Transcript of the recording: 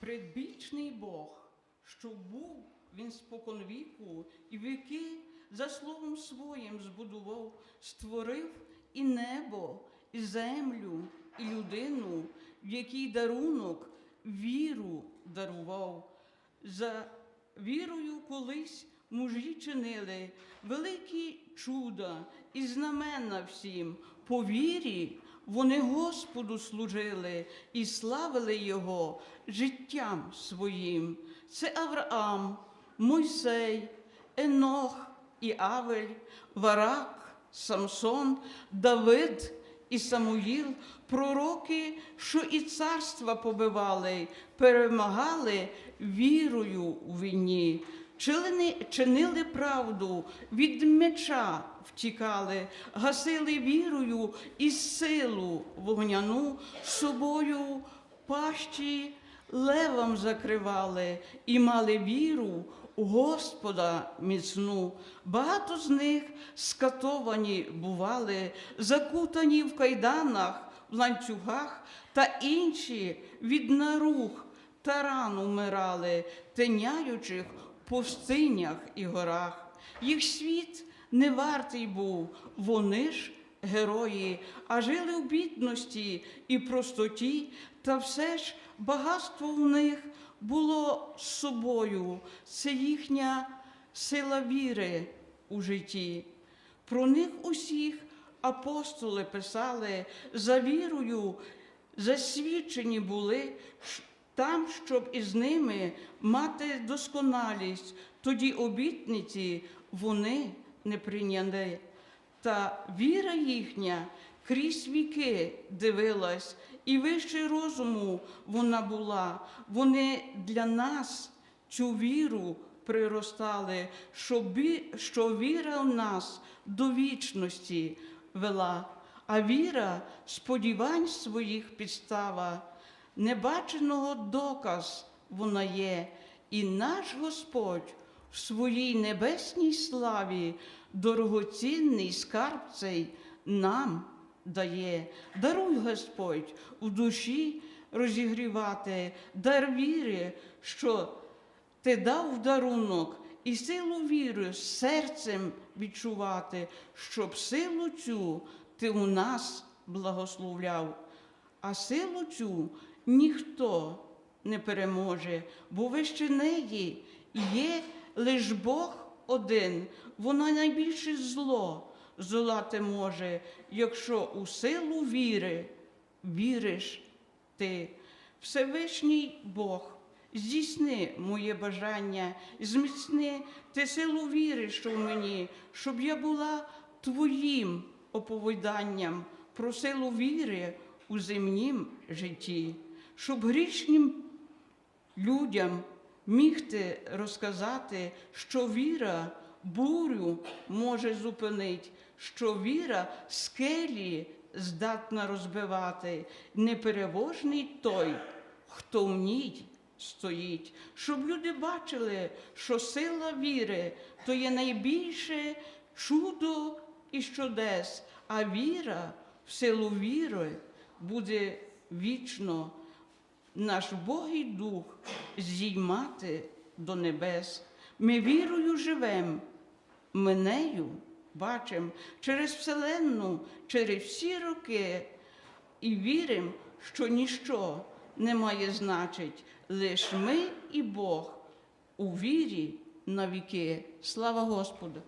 Предбічний Бог, що був він споконвіку і віки за словом своїм збудував, створив і небо, і землю, і людину, в який дарунок віру дарував. За вірою колись мужі чинили великі чуда і знамена всім. По вірі вони Господу служили і славили Його життям своїм. Це Авраам, Мойсей, Енох і Авель, Варак, Самсон, Давид і Самуїл, пророки, що і царства побивали, перемагали вірою у війні. Чинили, правду, від меча втікали, гасили вірою і силу вогняну собою пащі левам закривали і мали віру у Господа міцну. Багато з них скатовані бували, закутані в кайданах, в ланцюгах та інші від нарух та ран умирали, теняючих пустинях і горах. Їх світ не вартий був, вони ж герої, а жили в бідності і простоті, та все ж багатство в них було з собою. Це їхня сила віри у житті. Про них усіх апостоли писали за вірою, засвідчені були там, щоб із ними мати досконалість, тоді обітниці вони не прийняли. Та віра їхня крізь віки дивилась, і вище розуму вона була. Вони для нас цю віру приростали, що, віра в нас до вічності вела, а віра сподівань своїх підстава, небаченого доказ вона є, і наш Господь в своїй небесній славі дорогоцінний скарб цей нам дає. Даруй Господь у душі розігрівати дар віри, що ти дав в дарунок і силу віри серцем відчувати, щоб силу цю ти у нас благословляв. А силу цю ніхто не переможе, бо вище неї. Є лиш Бог один, вона найбільше зло здолати може, якщо у силу віри віриш ти. Всевишній Бог, здійсни моє бажання, зміцни ти силу віри, що в мені, щоб я була твоїм оповіданням про силу віри у земнім житті, щоб грішнім людям міг ти розказати, що віра бурю може зупинити, що віра скелі здатна розбивати, непереможний той, хто в ній стоїть, щоб люди бачили, що сила віри то є найбільше чудо і чудес, а віра в силу віри буде вічно наш Богий Дух зіймати до небес. Ми вірою живем, ми нею бачимо через Вселенну, через всі роки і віримо, що ніщо не має значить, лиш ми і Бог у вірі на віки. Слава Господу!